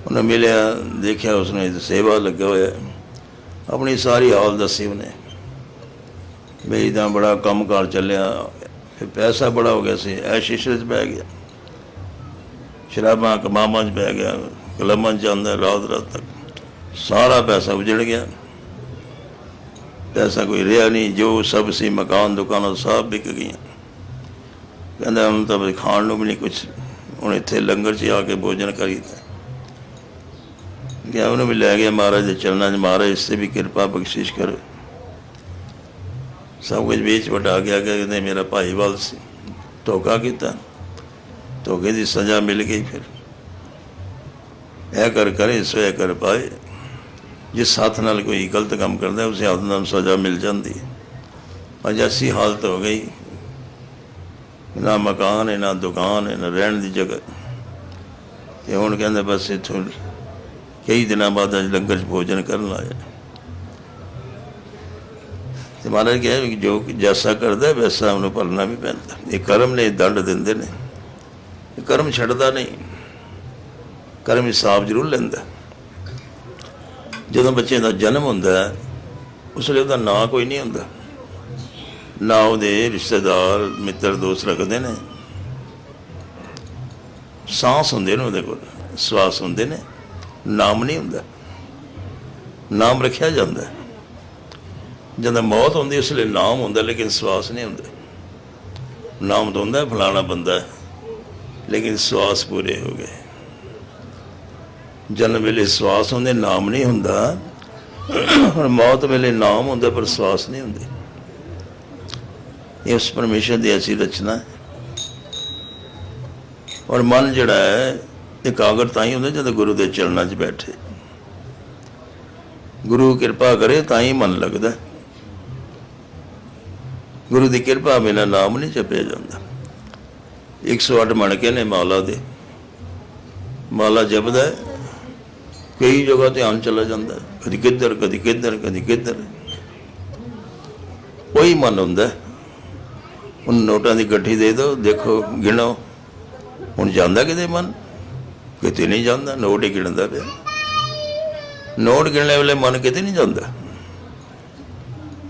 ਉਹਨੇ ਮਿਲਿਆ, ਦੇਖਿਆ ਉਸਨੇ ਸੇਵਾ ਲੱਗਾ ਹੋਇਆ। ਆਪਣੀ ਸਾਰੀ ਹਾਲ ਦੱਸੀ ਉਹਨੇ। ਬਈ ਤਾਂ ਬੜਾ ਕੰਮਕਾਰ ਚੱਲਿਆ, ਫਿਰ ਪੈਸਾ ਬੜਾ ਹੋ ਗਿਆ ਸੀ ਐ ਸ਼ੀਸ਼ੇ 'ਚ ਬਹਿ ਗਿਆ। ਸ਼ਰਾਬਾਂ ਕਮਾਮਾਂ 'ਚ ਪੈ ਗਿਆ, ਕਲਮਾਂ 'ਚ ਜਾਂਦਾ, ਰਾਤ ਰਾਤ ਤੱਕ ਸਾਰਾ ਪੈਸਾ ਉਜੜ ਗਿਆ। ਪੈਸਾ ਕੋਈ ਰਿਹਾ ਨਹੀਂ, ਜੋ ਸਭ ਸੀ, ਮਕਾਨ, ਦੁਕਾਨਾਂ ਸਭ ਵਿਕ ਗਈਆਂ। ਕਹਿੰਦਾ ਹੁਣ ਤਾਂ ਖਾਣ ਨੂੰ ਵੀ ਨਹੀਂ ਕੁਝ ਹੁਣ ਇੱਥੇ ਲੰਗਰ 'ਚ ਆ ਕੇ ਭੋਜਨ ਕਰੀਦਾ। ਗਿਆ ਉਹਨੂੰ ਵੀ ਲੈ ਗਿਆ ਮਹਾਰਾਜ ਦੇ ਚਰਨਾਂ 'ਚ ਮਹਾਰਾਜ, ਇਸ ਤੇ ਵੀ ਕਿਰਪਾ ਬਖਸ਼ਿਸ਼ ਕਰੋ। ਸਭ ਕੁਝ ਵੇਚ ਵਟਾ ਗਿਆ ਕਹਿੰਦੇ ਮੇਰਾ ਭਾਈਵਾਲ ਸੀ। ਧੋਖਾ ਕੀਤਾ। ਧੋਖੇ ਦੀ ਸਜ਼ਾ ਮਿਲ ਗਈ ਫਿਰ। ਇਹ ਕਰ ਕਰੇ ਸੋ ਕਰ ਪਾਏ। ਜਿਸ ਸਾਥ ਨਾਲ ਕੋਈ ਗਲਤ ਕੰਮ ਕਰਦਾ, ਉਸੇ ਹੱਥ ਨਾਲ ਸਜ਼ਾ ਮਿਲ ਜਾਂਦੀ ਹੈ। ਅੱਜ ਐਸੀ ਹਾਲਤ ਹੋ ਗਈ। ਨਾ ਮਕਾਨ ਹੈ, ਨਾ ਦੁਕਾਨ ਹੈ, ਨਾ ਰਹਿਣ ਦੀ ਜਗ੍ਹਾ। ਤੇ ਹੁਣ ਕਹਿੰਦੇ ਬਸ ਇੱਥੋਂ, ਕਈ ਦਿਨਾਂ ਬਾਅਦ ਅੱਜ ਲੰਗਰ 'ਚ ਭੋਜਨ ਕਰਨ ਲਾਇਆ ਤੇ ਮਹਾਰਾਜ ਕਿਹਾ ਵੀ ਜੋ ਜੈਸਾ ਕਰਦਾ ਵੈਸਾ ਉਹਨੂੰ ਭਰਨਾ ਵੀ ਪੈਂਦਾ। ਇਹ ਕਰਮ ਨੇ ਦੰਡ ਦਿੰਦੇ ਨੇ। ਇਹ ਕਰਮ ਛੱਡਦਾ ਨਹੀਂ। ਕਰਮ ਹਿਸਾਬ ਜ਼ਰੂਰ ਲੈਂਦਾ। ਜਦੋਂ ਬੱਚੇ ਦਾ ਜਨਮ ਹੁੰਦਾ ਹੈ, ਉਸ ਵੇਲੇ ਉਹਦਾ ਨਾਂ ਕੋਈ ਨਹੀਂ ਹੁੰਦਾ। ਨਾ ਉਹਦੇ ਰਿਸ਼ਤੇਦਾਰ ਮਿੱਤਰ ਦੋਸਤ ਰੱਖਦੇ ਨੇ। ਸਾਹ ਹੁੰਦੇ ਨੇ ਉਹਦੇ ਕੋਲ। ਸਵਾਸ ਹੁੰਦੇ ਨੇ। ਨਾਮ ਨਹੀਂ ਹੁੰਦਾ। ਨਾਮ ਰੱਖਿਆ ਜਾਂਦਾ। ਹੈ। ਜਦੋਂ ਮੌਤ ਹੁੰਦੀ ਉਸ ਲਈ ਨਾਮ ਹੁੰਦਾ, ਲੇਕਿਨ ਸਵਾਸ ਨਹੀਂ ਹੁੰਦਾ। ਨਾਮ ਤਾਂ ਹੁੰਦਾ, ਫਲਾਣਾ ਬੰਦਾ ਲੇਕਿਨ ਸਵਾਸ ਪੂਰੇ ਹੋ ਗਏ। ਜਨਮ ਵੇਲੇ ਸਵਾਸ ਹੁੰਦੇ, ਨਾਮ ਨਹੀਂ ਹੁੰਦਾ। ਹੁਣ ਮੌਤ ਵੇਲੇ ਨਾਮ ਹੁੰਦਾ, ਪਰ ਸਵਾਸ ਨਹੀਂ ਹੁੰਦੇ। ਇਹ ਉਸ ਪਰਮੇਸ਼ਰ ਦੀ ਐਸੀ ਰਚਨਾ ਹੈ। ਔਰ ਮਨ ਜਿਹੜਾ ਹੈ, ਇਕਾਗਰ ਤਾਂ ਹੀ ਹੁੰਦਾ ਜਦੋਂ ਗੁਰੂ ਦੇ ਚਰਨਾਂ 'ਚ ਬੈਠੇ। ਗੁਰੂ ਕਿਰਪਾ ਕਰੇ ਤਾਂ ਹੀ ਮਨ ਲੱਗਦਾ। ਗੁਰੂ ਦੀ ਕਿਰਪਾ ਬਿਨਾਂ ਨਾਮ ਨਹੀਂ ਜਪਿਆ ਜਾਂਦਾ। 108 ਮਣਕੇ ਨੇ ਮਾਲਾ ਦੇ। ਮਾਲਾ ਜਪਦਾ ਕਈ ਜਗ੍ਹਾ ਧਿਆਨ ਚਲਾ ਜਾਂਦਾ ਕਦੀ ਕਿੱਧਰ ਕਦੀ ਕਿੱਧਰ ਕਦੀ ਕਿੱਧਰ। ਕੋਈ ਮਨ ਹੁੰਦਾ ਹੈ। ਹੁਣ ਨੋਟਾਂ ਦੀ ਗੱਠੀ ਦੇ ਦਿਓ, ਦੇਖੋ, ਗਿਣੋ। ਹੁਣ ਜਾਂਦਾ ਕਿਤੇ ਮਨ? ਕਿਤੇ ਨਹੀਂ ਜਾਂਦਾ। ਨੋਟ ਹੀ ਗਿਣਦਾ ਪਿਆ। ਨੋਟ ਗਿਣਨੇ ਵੇਲੇ ਮਨ ਕਿਤੇ ਨਹੀਂ ਜਾਂਦਾ।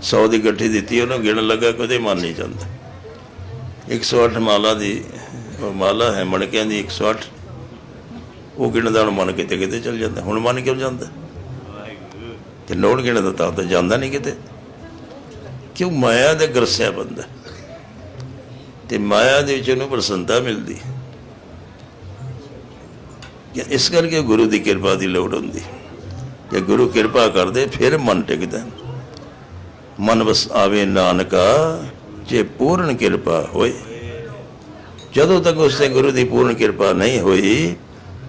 100 ਦੀ ਗੱਠੀ ਦਿੱਤੀ, ਉਹਨੂੰ ਗਿਣ ਲੱਗਾ ਕਦੇ ਮਨ ਨਹੀਂ ਜਾਂਦਾ। 108 ਮਾਲਾ ਦੀ ਮਾਲਾ ਹੈ ਮਣਕਿਆਂ ਦੀ 108 ਉਹ ਗਿਣਦਾ ਹੁਣ ਮਨ ਕਿਤੇ ਕਿਤੇ ਚੱਲ ਜਾਂਦਾ। ਹੁਣ ਮਨ ਕਿਉਂ ਜਾਂਦਾ? ਤੇ ਲੋੜ ਗਿਣਦਾ ਤਾਂ ਤਾਂ ਜਾਂਦਾ ਨਹੀਂ ਕਿਤੇ। ਕਿਉਂ ਮਾਇਆ ਦੇ ਗਰਸਿਆ ਬੰਦਾ? ਤੇ ਮਾਇਆ ਦੇ ਵਿੱਚ ਉਹਨੂੰ ਪ੍ਰਸੰਨਤਾ ਮਿਲਦੀ। ਇਸ ਕਰਕੇ ਗੁਰੂ ਦੀ ਕਿਰਪਾ ਦੀ ਲੋੜ ਹੁੰਦੀ। ਜੇ ਗੁਰੂ ਕਿਰਪਾ ਕਰਦੇ, ਫਿਰ ਮਨ ਟਿਕਦਾ। ਮਨ ਵਸ ਆਵੇ ਨਾਨਕਾ, ਜੇ ਪੂਰਨ ਕਿਰਪਾ ਹੋਏ। ਜਦੋਂ ਤੱਕ ਉਸ ਤੇ ਗੁਰੂ ਦੀ ਪੂਰਨ ਕਿਰਪਾ ਨਹੀਂ ਹੋਈ,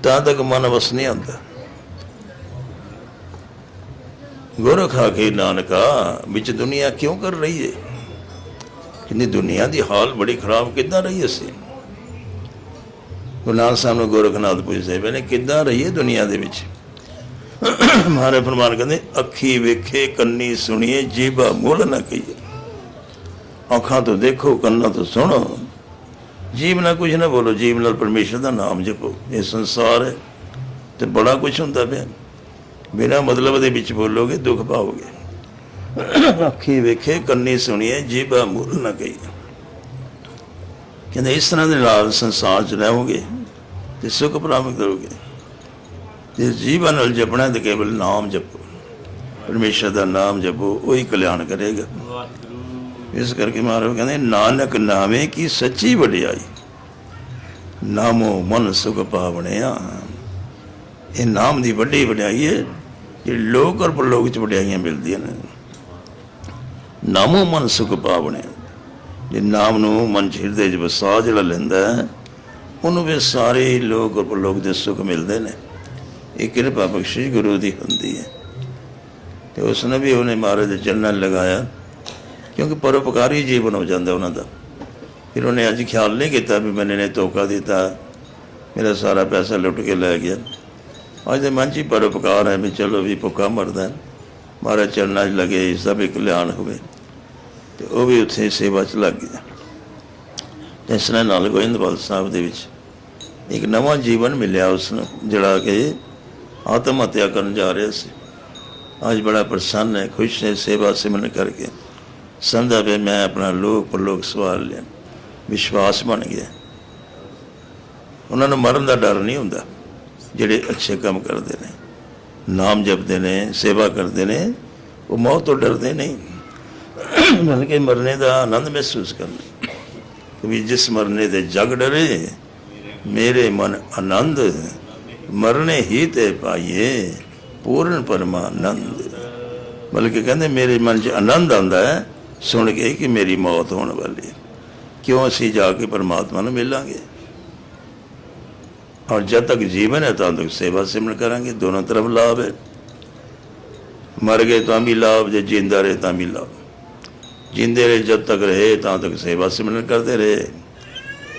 ਤਾਂ ਤੱਕ ਮਨ ਵਸ ਨਹੀਂ ਆਉਂਦਾ। ਗੁਰ ਖਾ ਕੇ ਨਾਨਕਾ, ਵਿੱਚ ਦੁਨੀਆ ਕਿਉਂ ਕਰ ਰਹੀ ਹੈ ਕਿੰਨੀ ਦੁਨੀਆ ਦੀ ਹਾਲ ਬੜੀ ਖਰਾਬ, ਕਿੱਦਾਂ ਰਹੀ ਅਸੀਂ? ਗੁਰੂ ਨਾਨਕ ਸਾਹਿਬ ਨੂੰ ਗੋਰਖਨਾਥ ਪੁੱਛਦੇ ਪਏ ਨੇ, ਕਿੱਦਾਂ ਰਹੀ ਹੈ ਦੁਨੀਆ ਦੇ ਵਿੱਚ? ਮਹਾਰਾਜ ਫਰਮਾਨ ਕਹਿੰਦੇ, ਅੱਖੀ ਵੇਖੇ, ਕੰਨੀ ਸੁਣੀਏ, ਜੀਭਾ ਮੁੱਲ ਨਾ ਕਹੀਏ। ਅੱਖਾਂ ਤੋਂ ਦੇਖੋ, ਕੰਨਾਂ ਤੋਂ ਸੁਣੋ। ਜੀਵ ਨਾਲ ਕੁਝ ਨਾ ਬੋਲੋ ਜੀਵ ਨਾਲ ਪਰਮੇਸ਼ਰ ਦਾ ਨਾਮ ਜਪੋ। ਇਹ ਸੰਸਾਰ ਹੈ ਤੇ ਬੜਾ ਕੁਝ ਹੁੰਦਾ ਪਿਆ। ਬਿਨਾਂ ਮਤਲਬ ਦੇ ਵਿੱਚ ਬੋਲੋਗੇ, ਦੁੱਖ ਪਾਓਗੇ। ਅੱਖੀ ਵੇਖੇ, ਕੰਨੀ ਸੁਣੀਏ, ਜੀਭਾ ਮੁੱਲ ਨਾ ਕਹੀਏ। ਕਹਿੰਦੇ, ਇਸ ਤਰ੍ਹਾਂ ਦੇ ਨਾਲ ਸੰਸਾਰ 'ਚ ਰਹੋਗੇ ਤੇ ਸੁਖ ਪ੍ਰਾਪਤ ਕਰੋਗੇ। ਜੇ ਜੀਵਨ ਨਾਲ ਜਪਣਾ ਤੇ ਕੇਵਲ ਨਾਮ ਜਪੋ। ਪਰਮੇਸ਼ਰ ਦਾ ਨਾਮ ਜਪੋ ਉਹੀ ਕਲਿਆਣ ਕਰੇਗਾ। ਇਸ ਕਰਕੇ ਮਹਾਰਾਜ ਕਹਿੰਦੇ ਨਾਨਕ ਨਾਵੇਂ ਕੀ ਸੱਚੀ ਵਡਿਆਈ। ਨਾਮੋ ਮਨ ਸੁਖ ਪਾਵਣਿਆ। ਇਹ ਨਾਮ ਦੀ ਵੱਡੀ ਵਡਿਆਈ ਹੈ ਜਿਹੜੀ ਲੋਕ ਔਰ ਪਰਲੋਕ ਚ ਵਡਿਆਈਆਂ ਮਿਲਦੀਆਂ ਨੇ। ਨਾਮੋ ਮਨ ਸੁਖ ਪਾਵਣਿਆ। ਜੇ ਨਾਮ ਨੂੰ ਮਨ ਹਿਰਦੇ 'ਚ ਵਸਾ ਜਿਹੜਾ ਲੈਂਦਾ ਉਹਨੂੰ ਵੀ ਸਾਰੇ ਲੋਕ ਔਰ ਪਰਲੋਕ ਦੇ ਸੁੱਖ ਮਿਲਦੇ ਨੇ। ਇਹ ਕਿਰਪਾ ਬਖਸ਼ਿਸ਼ ਗੁਰੂ ਦੀ ਹੁੰਦੀ ਹੈ। ਤੇ ਉਸ ਨੇ ਵੀ ਉਹਨੇ ਮਹਾਰਾਜ ਦੇ ਚਰਨਾਂ ਲਗਾਇਆ, ਕਿਉਂਕਿ ਪਰਉਪਕਾਰੀ ਜੀਵਨ ਹੋ ਜਾਂਦਾ ਉਹਨਾਂ ਦਾ। ਫਿਰ ਉਹਨੇ ਅੱਜ ਖਿਆਲ ਨਹੀਂ ਕੀਤਾ ਵੀ ਮੈਨੇ ਨੇ ਧੋਖਾ ਦਿੱਤਾ, ਮੇਰਾ ਸਾਰਾ ਪੈਸਾ ਲੁੱਟ ਕੇ ਲੈ ਗਿਆ। ਅੱਜ ਦੇ ਮਨ 'ਚ ਹੀ ਪਰਉਪਕਾਰ ਹੈ ਵੀ ਚਲੋ ਵੀ ਭੁੱਖਾ ਮਰਦਾ ਮਹਾਰਾਜ ਚਰਨਾਂ 'ਚ ਲਗੇ ਇਸ ਦਾ ਵੀ ਕਲਿਆਣ ਹੋਵੇ। ਤੇ ਉਹ ਵੀ ਉੱਥੇ ਸੇਵਾ 'ਚ ਲੱਗ ਗਿਆ। ਇਸ ਨਾਲ ਗੋਇੰਦਵਾਲ ਸਾਹਿਬ ਦੇ ਵਿੱਚ ਇੱਕ ਨਵਾਂ ਜੀਵਨ ਮਿਲਿਆ ਉਸ ਨੂੰ ਜਿਹੜਾ ਕਿ ਆਤਮ ਹੱਤਿਆ ਕਰਨ ਜਾ ਰਿਹਾ ਸੀ। ਅੱਜ ਬੜਾ ਪ੍ਰਸੰਨ ਹੈ, ਖੁਸ਼ ਹੈ ਸੇਵਾ ਸਿਮਰਨ ਕਰਕੇ। ਸਮਝਾ ਵੀ ਮੈਂ ਆਪਣਾ ਲੋਕ ਪਰਲੋਕ ਸਵਾਰ ਲਿਆ। ਵਿਸ਼ਵਾਸ ਬਣ ਗਿਆ। ਉਹਨਾਂ ਨੂੰ ਮਰਨ ਦਾ ਡਰ ਨਹੀਂ ਹੁੰਦਾ, ਜਿਹੜੇ ਅੱਛੇ ਕੰਮ ਕਰਦੇ ਨੇ। ਨਾਮ ਜਪਦੇ ਨੇ, ਸੇਵਾ ਕਰਦੇ ਨੇ, ਉਹ ਮੌਤ ਤੋਂ ਡਰਦੇ ਨਹੀਂ। ਬਲਕਿ ਮਰਨੇ ਦਾ ਆਨੰਦ ਮਹਿਸੂਸ ਕਰਨਾ ਵੀ ਜਿਸ ਮਰਨੇ ਦੇ ਜਗ ਡਰੇ, ਮੇਰੇ ਮਨ ਆਨੰਦ ਮਰਨੇ ਹੀ ਤੇ ਪਾਈਏ, ਪੂਰਨ ਪਰਮਾਨੰਦ। ਬਲਕਿ ਕਹਿੰਦੇ ਮੇਰੇ ਮਨ 'ਚ ਆਨੰਦ ਆਉਂਦਾ ਹੈ, ਸੁਣ ਕੇ ਕਿ ਮੇਰੀ ਮੌਤ ਹੋਣ ਵਾਲੀ ਹੈ। ਕਿਉਂ ਅਸੀਂ ਜਾ ਕੇ ਪਰਮਾਤਮਾ ਨੂੰ ਮਿਲਾਂਗੇ? ਔਰ ਜਦ ਤੱਕ ਜੀਵਨ ਹੈ, ਤਾਂ ਤੱਕ ਸੇਵਾ ਸਿਮਰਨ ਕਰਾਂਗੇ, ਦੋਨੋਂ ਤਰਫ ਲਾਭ ਹੈ। ਮਰ ਗਏ ਤਾਂ ਵੀ ਲਾਭ, ਜੇ ਜਿੰਦਾ ਰਹੇ ਤਾਂ ਵੀ ਲਾਭ। ਜਿੰਦੇ ਰਹੇ, ਜਦ ਤੱਕ ਰਹੇ, ਤਾਂ ਤੱਕ ਸੇਵਾ ਸਿਮਰਨ ਕਰਦੇ ਰਹੇ।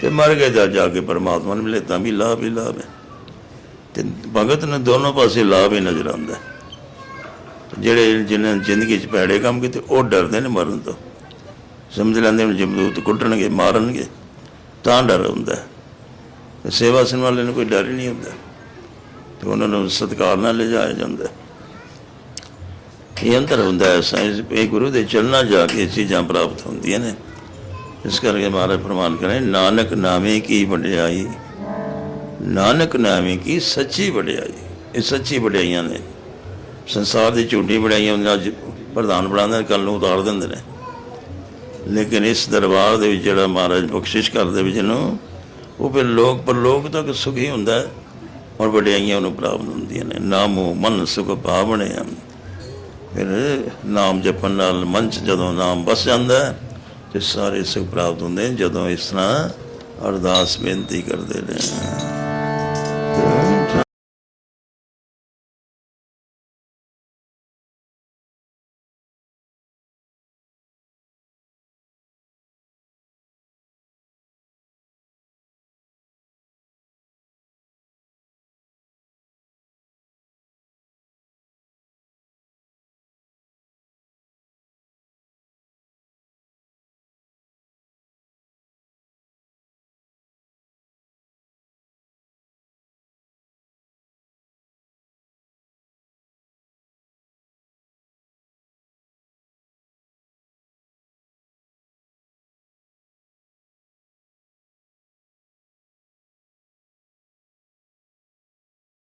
ਤੇ ਮਰ ਗਏ ਤਾਂ ਜਾ ਕੇ ਪਰਮਾਤਮਾ ਨੂੰ ਮਿਲੇ, ਤਾਂ ਵੀ ਲਾਭ ਹੀ ਲਾਭ ਹੈ। ਤੇ ਭਗਤ ਨੂੰ ਦੋਨੋਂ ਪਾਸੇ ਲਾਭ ਹੀ ਨਜ਼ਰ ਆਉਂਦਾ ਜਿਹੜੇ ਜਿਨ੍ਹਾਂ ਜ਼ਿੰਦਗੀ 'ਚ ਭੈੜੇ ਕੰਮ ਕੀਤੇ, ਉਹ ਡਰਦੇ ਨੇ ਮਰਨ ਤੋਂ। ਸਮਝ ਲੈਂਦੇ ਨੇ ਜਮਦੂਤ ਕੁੱਟਣਗੇ, ਮਾਰਨਗੇ, ਤਾਂ ਡਰ ਹੁੰਦਾ ਸੇਵਾ ਕਰਨ ਵਾਲੇ ਨੂੰ ਕੋਈ ਡਰ ਹੀ ਨਹੀਂ ਹੁੰਦਾ। ਤੇ ਉਹਨਾਂ ਨੂੰ ਸਤਿਕਾਰ ਨਾਲ ਲਿਜਾਇਆ ਜਾਂਦਾ ਹੈ। ਇਹ ਅੰਤਰ ਹੁੰਦਾ ਹੈ ਸਾਇੰਸ ਇਹ ਗੁਰੂ ਦੇ ਚਲਣਾ ਜਾ ਕੇ ਚੀਜ਼ਾਂ ਪ੍ਰਾਪਤ ਹੁੰਦੀਆਂ ਨੇ। ਇਸ ਕਰਕੇ ਮਹਾਰਾਜ ਫਰਮਾਨ ਕਰੇ, ਨਾਨਕ ਨਾਮੇ ਕੀ ਵਡਿਆਈ ਨਾਨਕ ਨਾਮੇ ਕੀ ਸੱਚੀ ਵਡਿਆਈ ਇਹ ਸੱਚੀ ਵਡਿਆਈਆਂ ਨੇ। ਸੰਸਾਰ ਦੀ ਝੂਠੀ ਵਡਿਆਈਆਂ ਉਹਨਾਂ ਅੱਜ ਪ੍ਰਧਾਨ ਬਣਾਉਂਦੇ ਨੇ ਕੱਲ ਨੂੰ ਉਤਾਰ ਦਿੰਦੇ ਨੇ। ਲੇਕਿਨ ਇਸ ਦਰਬਾਰ ਦੇ ਵਿੱਚ ਜਿਹੜਾ ਮਹਾਰਾਜ ਬਖਸ਼ਿਸ਼ ਕਰਦੇ ਵਿੱਚ ਨੂੰ ਉਹ ਫਿਰ ਲੋਕ ਪਰ ਲੋਕ ਤੱਕ ਸੁਖੀ ਹੁੰਦਾ ਔਰ ਵਡਿਆਈਆਂ ਉਹਨੂੰ ਪ੍ਰਾਪਤ ਹੁੰਦੀਆਂ ਨੇ। ਨਾਮੋ ਮਨ ਸੁਖ ਭਾਵਣੇ ਹਨ। ਫਿਰ ਨਾਮ ਜਪਣ ਨਾਲ ਮਨ 'ਚ ਜਦੋਂ ਨਾਮ ਬਸ ਜਾਂਦਾ ਹੈ, ਤੇ ਸਾਰੇ ਸੁਖ ਪ੍ਰਾਪਤ ਹੁੰਦੇ ਨੇ ਜਦੋਂ ਇਸ ਤਰ੍ਹਾਂ ਅਰਦਾਸ ਬੇਨਤੀ ਕਰਦੇ ਨੇ।